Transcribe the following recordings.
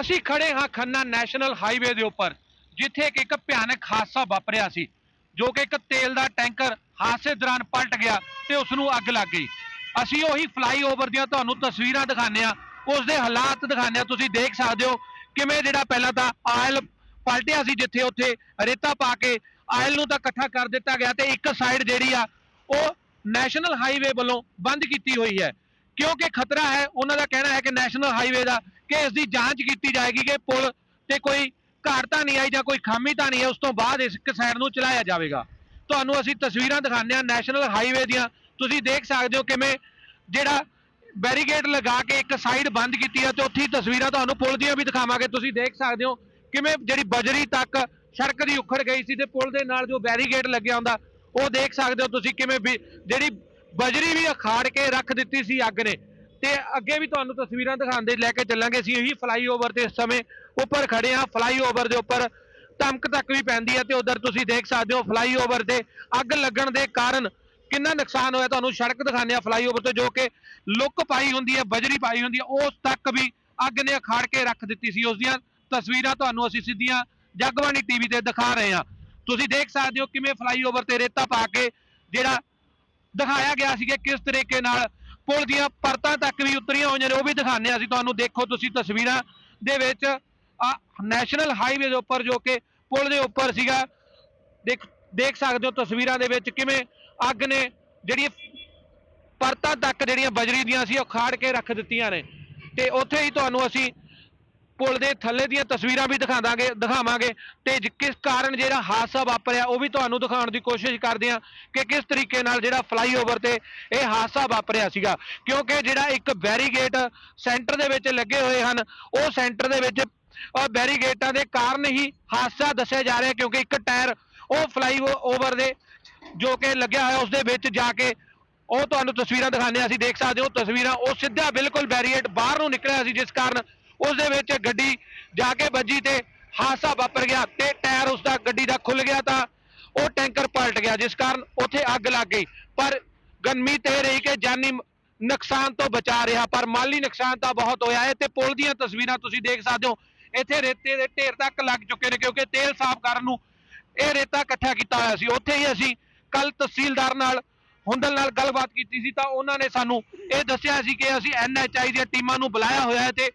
ਅਸੀਂ ਖੜੇ ਹਾਂ ਖੰਨਾ ਨੈਸ਼ਨਲ ਹਾਈਵੇ ਦੇ ਉੱਪਰ, ਜਿੱਥੇ ਕਿ ਇੱਕ ਭਿਆਨਕ ਹਾਦਸਾ ਵਾਪਰਿਆ ਸੀ, ਜੋ ਕਿ ਇੱਕ ਤੇਲ ਦਾ ਟੈਂਕਰ ਹਾਦਸੇ ਦੌਰਾਨ ਪਲਟ ਗਿਆ ਤੇ ਉਸ ਨੂੰ ਅੱਗ ਲੱਗ ਗਈ। ਅਸੀਂ ਉਹੀ ਫਲਾਈਓਵਰ ਦੀਆਂ ਤੁਹਾਨੂੰ ਤਸਵੀਰਾਂ ਦਿਖਾਉਂਦੇ ਆ ਉਸ ਦੇ ਹਾਲਾਤ ਦਿਖਾਉਂਦੇ ਆ ਤੁਸੀਂ ਦੇਖ ਸਕਦੇ ਹੋ ਕਿਵੇਂ ਜਿਹੜਾ ਪਹਿਲਾਂ ਤਾਂ ਆਇਲ ਪਲਟਿਆ ਸੀ, ਜਿੱਥੇ ਉੱਥੇ ਰੇਤਾ ਪਾ ਕੇ ਆਇਲ ਨੂੰ ਤਾਂ ਇਕੱਠਾ ਕਰ ਦਿੱਤਾ ਗਿਆ ਤੇ ਇੱਕ ਸਾਈਡ ਜਿਹੜੀ ਆ, ਉਹ ਨੈਸ਼ਨਲ ਹਾਈਵੇ ਵੱਲੋਂ ਬੰਦ ਕੀਤੀ ਹੋਈ ਹੈ। ਕਿਉਂਕਿ ਖਤਰਾ ਹੈ, ਉਹਨਾਂ ਦਾ ਕਹਿਣਾ ਹੈ ਕਿ ਨੈਸ਼ਨਲ ਹਾਈਵੇ ਦਾ ਕਿ ਇਸ ਦੀ ਜਾਂਚ ਕੀਤੀ ਜਾਏਗੀ ਕਿ ਪੁਲ ਤੇ ਕੋਈ ਘਾਟ ਤਾਂ ਨਹੀਂ ਆਈ ਜਾਂ ਕੋਈ ਖਾਮੀ ਤਾਂ ਨਹੀਂ ਹੈ, ਉਸ ਤੋਂ ਬਾਅਦ ਇਸ ਇੱਕ ਸਾਈਡ ਨੂੰ ਚਲਾਇਆ ਜਾਵੇਗਾ। ਤੁਹਾਨੂੰ ਅਸੀਂ ਤਸਵੀਰਾਂ ਦਿਖਾਉਂਦੇ ਹਾਂ ਨੈਸ਼ਨਲ ਹਾਈਵੇ ਦੀਆਂ। ਤੁਸੀਂ ਦੇਖ ਸਕਦੇ ਹੋ ਕਿਵੇਂ ਜਿਹੜਾ ਬੈਰੀਕੇਡ ਲਗਾ ਕੇ ਇੱਕ ਸਾਈਡ ਬੰਦ ਕੀਤੀ ਹੈ ਤੇ ਉੱਥੇ ਤਸਵੀਰਾਂ ਤੁਹਾਨੂੰ ਪੁਲ ਦੀਆਂ ਵੀ ਦਿਖਾਵਾਂਗੇ। ਤੁਸੀਂ ਦੇਖ ਸਕਦੇ ਹੋ ਕਿਵੇਂ ਜਿਹੜੀ ਬਜਰੀ ਤੱਕ ਸੜਕ ਦੀ ਉਖੜ ਗਈ ਸੀ ਤੇ ਪੁਲ ਦੇ ਨਾਲ ਜੋ ਬੈਰੀਕੇਡ ਲੱਗਿਆ ਹੁੰਦਾ, ਉਹ ਦੇਖ ਸਕਦੇ ਹੋ ਤੁਸੀਂ ਕਿਵੇਂ ਵੀ ਜਿਹੜੀ ਬਜਰੀ ਵੀ ਅਖਾੜ ਕੇ ਰੱਖ ਦਿੱਤੀ ਸੀ ਅੱਗ ਨੇ। ਤੇ ਅੱਗੇ ਵੀ ਤੁਹਾਨੂੰ ਤਸਵੀਰਾਂ ਦਿਖਾਉਂਦੇ ਲੈ ਕੇ ਚੱਲਾਂਗੇ। ਅਸੀਂ ਇਹੀ ਫਲਾਈਓਵਰ ਦੇ ਇਸ ਸਮੇਂ ਉੱਪਰ ਖੜੇ ਹਾਂ। ਫਲਾਈਓਵਰ ਦੇ ਉੱਪਰ ਧਮਕ ਤੱਕ ਵੀ ਪੈਂਦੀ ਹੈ ਤੇ ਉਧਰ ਤੁਸੀਂ ਦੇਖ ਸਕਦੇ ਹੋ ਫਲਾਈਓਵਰ ਤੇ ਅੱਗ ਲੱਗਣ ਦੇ ਕਾਰਨ ਕਿੰਨਾ ਨੁਕਸਾਨ ਹੋਇਆ। ਤੁਹਾਨੂੰ ਸੜਕ ਦਿਖਾਉਂਦੇ ਆ ਫਲਾਈਓਵਰ ਤੇ ਜੋ ਕਿ ਲੁੱਕ ਪਾਈ ਹੁੰਦੀ ਹੈ, ਬਜਰੀ ਪਾਈ ਹੁੰਦੀ ਹੈ। ਉਸ ਤੱਕ ਵੀ ਅੱਗ ਨੇ ਅਖਾੜ ਕੇ ਰੱਖ ਦਿੱਤੀ ਸੀ। ਉਸ ਦੀਆਂ ਤਸਵੀਰਾਂ ਤੁਹਾਨੂੰ ਅਸੀਂ ਸਿੱਧੀਆਂ ਜਗਬਾਣੀ ਟੀਵੀ ਤੇ ਦਿਖਾ ਰਹੇ ਹਾਂ। ਤੁਸੀਂ ਦੇਖ ਸਕਦੇ ਹੋ ਕਿਵੇਂ ਫਲਾਈਓਵਰ ਤੇ ਰੇਤਾ ਪਾ ਕੇ ਜਿਹੜਾ ਦਿਖਾਇਆ ਗਿਆ ਸੀ ਕਿ ਕਿਸ ਤਰੀਕੇ ਨਾਲ ਪੁਲ ਦੀਆਂ ਪਰਤਾਂ ਤੱਕ ਵੀ ਉਤਰੀਆਂ ਹੋਈਆਂ ਨੇ, ਉਹ ਵੀ ਦਿਖਾਉਂਦੇ ਹਾਂ ਅਸੀਂ ਤੁਹਾਨੂੰ। ਦੇਖੋ ਤੁਸੀਂ ਤਸਵੀਰਾਂ ਦੇ ਵਿੱਚ ਆ ਨੈਸ਼ਨਲ ਹਾਈਵੇ ਦੇ ਉੱਪਰ ਜੋ ਕਿ ਪੁਲ ਦੇ ਉੱਪਰ ਸੀਗਾ, ਦੇਖ ਦੇਖ ਸਕਦੇ ਹੋ ਤਸਵੀਰਾਂ ਦੇ ਵਿੱਚ ਕਿਵੇਂ ਅੱਗ ਨੇ ਜਿਹੜੀ ਪਰਤਾਂ ਤੱਕ ਜਿਹੜੀਆਂ ਬਜਰੀ ਦੀਆਂ ਸੀ, ਉਹ ਖਾੜ ਕੇ ਰੱਖ ਦਿੱਤੀਆਂ ਨੇ। ਤੇ ਉੱਥੇ ਹੀ ਤੁਹਾਨੂੰ ਅਸੀਂ ਪੁਲ ਦੇ ਥੱਲੇ ਦੀਆਂ ਤਸਵੀਰਾਂ ਵੀ ਦਿਖਾ ਦਾਂਗੇ ਦਿਖਾਵਾਂਗੇ ਤੇ ਕਿਸ ਕਾਰਨ ਜਿਹੜਾ ਹਾਦਸਾ ਵਾਪਰਿਆ ਉਹ ਵੀ ਤੁਹਾਨੂੰ ਦਿਖਾਉਣ ਦੀ ਕੋਸ਼ਿਸ਼ ਕਰਦੇ ਹਾਂ ਕਿ ਕਿਸ ਤਰੀਕੇ ਨਾਲ ਜਿਹੜਾ ਫਲਾਈਓਵਰ ਤੇ ਇਹ ਹਾਦਸਾ ਵਾਪਰਿਆ ਸੀਗਾ। ਕਿਉਂਕਿ ਜਿਹੜਾ ਇੱਕ ਬੈਰੀਗੇਟ ਸੈਂਟਰ ਦੇ ਵਿੱਚ ਲੱਗੇ ਹੋਏ ਹਨ, ਉਹ ਸੈਂਟਰ ਦੇ ਵਿੱਚ ਬੈਰੀਗੇਟਾਂ ਦੇ ਕਾਰਨ ਹੀ ਹਾਦਸਾ ਦੱਸਿਆ ਜਾ ਰਿਹਾ ਕਿਉਂਕਿ ਇੱਕ ਟਾਇਰ ਉਹ ਫਲਾਈਓਵਰ ਦੇ ਜੋ ਕਿ ਲੱਗਿਆ ਹੋਇਆ ਉਸ ਦੇ ਵਿੱਚ ਜਾ ਕੇ ਉਹ ਤੁਹਾਨੂੰ ਤਸਵੀਰਾਂ ਦਿਖਾਉਂਦੇ ਹਾਂ। ਅਸੀਂ ਦੇਖ ਸਕਦੇ ਹੋ ਤਸਵੀਰਾਂ, ਉਹ ਸਿੱਧਾ ਬਿਲਕੁਲ ਬੈਰੀਏਡ ਬਾਹਰ ਨੂੰ ਨਿਕਲਿਆ ਸੀ, ਜਿਸ ਕਾਰਨ ਉਸ ਦੇ ਵਿੱਚ ਗੱਡੀ ਜਾ ਕੇ ਵੱਜੀ ਤੇ ਹਾਦਸਾ ਵਾਪਰ ਗਿਆ ਤੇ ਟਾਇਰ ਉਸ ਦਾ ਗੱਡੀ ਦਾ ਖੁੱਲ ਗਿਆ ਤਾਂ ਉਹ ਟੈਂਕਰ ਪਲਟ ਗਿਆ, ਜਿਸ ਕਾਰਨ ਉੱਥੇ ਅੱਗ ਲੱਗ ਗਈ। ਪਰ ਗਨਮੀ ਤੇ ਰਹੀ ਕਿ ਜਾਨੀ ਨੁਕਸਾਨ ਤੋਂ ਬਚਾ ਰਿਹਾ, ਪਰ ਮਾਲੀ ਨੁਕਸਾਨ ਤਾਂ ਬਹੁਤ ਹੋਇਆ ਹੈ ਤੇ ਪੁਲ ਦੀਆਂ ਤਸਵੀਰਾਂ ਤੁਸੀਂ ਦੇਖ ਸਕਦੇ ਹੋ। ਇੱਥੇ ਰੇਤੇ ਦੇ ਢੇਰ ਤੱਕ ਲੱਗ ਚੁੱਕੇ ਨੇ ਕਿਉਂਕਿ ਤੇਲ ਸਾਫ਼ ਕਰਨ ਨੂੰ ਇਹ ਰੇਤਾ ਇਕੱਠਾ ਕੀਤਾ ਹੋਇਆ ਸੀ। ਉੱਥੇ ਹੀ ਅਸੀਂ ਕੱਲ ਤਹਿਸੀਲਦਾਰ ਨਾਲ, ਹੁੰਦਲ ਨਾਲ ਗੱਲਬਾਤ ਕੀਤੀ ਸੀ ਤਾਂ ਉਹਨਾਂ ਨੇ ਸਾਨੂੰ ਇਹ ਦੱਸਿਆ ਸੀ ਕਿ ਅਸੀਂ ਐਨਐਚਆਈ ਦੀਆਂ ਟੀਮਾਂ ਨੂੰ ਬੁਲਾਇਆ ਹੋਇਆ ਹੈ ਤੇ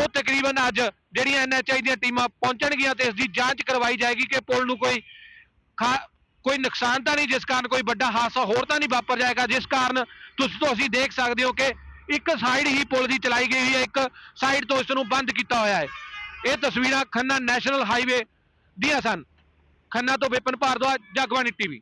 ਉਹ ਤਕਰੀਬਨ ਅੱਜ ਜਿਹੜੀਆਂ ਐਨਐਚਆਈ ਦੀਆਂ ਟੀਮਾਂ ਪਹੁੰਚਣਗੀਆਂ ਤੇ ਇਸ ਦੀ ਜਾਂਚ ਕਰਵਾਈ ਜਾਏਗੀ ਕਿ ਪੁਲ ਨੂੰ ਕੋਈ ਖਾ- ਕੋਈ ਨੁਕਸਾਨ ਤਾਂ ਨਹੀਂ, ਜਿਸ ਕਾਰਨ ਕੋਈ ਵੱਡਾ ਹਾਦਸਾ ਹੋਰ ਤਾਂ ਨਹੀਂ ਵਾਪਰ ਜਾਏਗਾ, ਜਿਸ ਕਾਰਨ ਤੁਸੀਂ ਤੁਸੀਂ ਦੇਖ ਸਕਦੇ ਹੋ ਕਿ ਇੱਕ ਸਾਈਡ ਹੀ ਪੁਲ ਦੀ ਚਲਾਈ ਗਈ ਹੋਈ ਹੈ, ਇੱਕ ਸਾਈਡ ਤੋਂ ਇਸ ਨੂੰ ਬੰਦ ਕੀਤਾ ਹੋਇਆ ਹੈ। ਇਹ ਤਸਵੀਰਾਂ ਖੰਨਾ ਨੈਸ਼ਨਲ ਹਾਈਵੇ ਦੀਆਂ ਸਨ। ਖੰਨਾ ਤੋਂ ਵਿਪਨ ਭਾਰਦਵਾਜ, ਜਗਬਾਣੀ ਟੀਵੀ।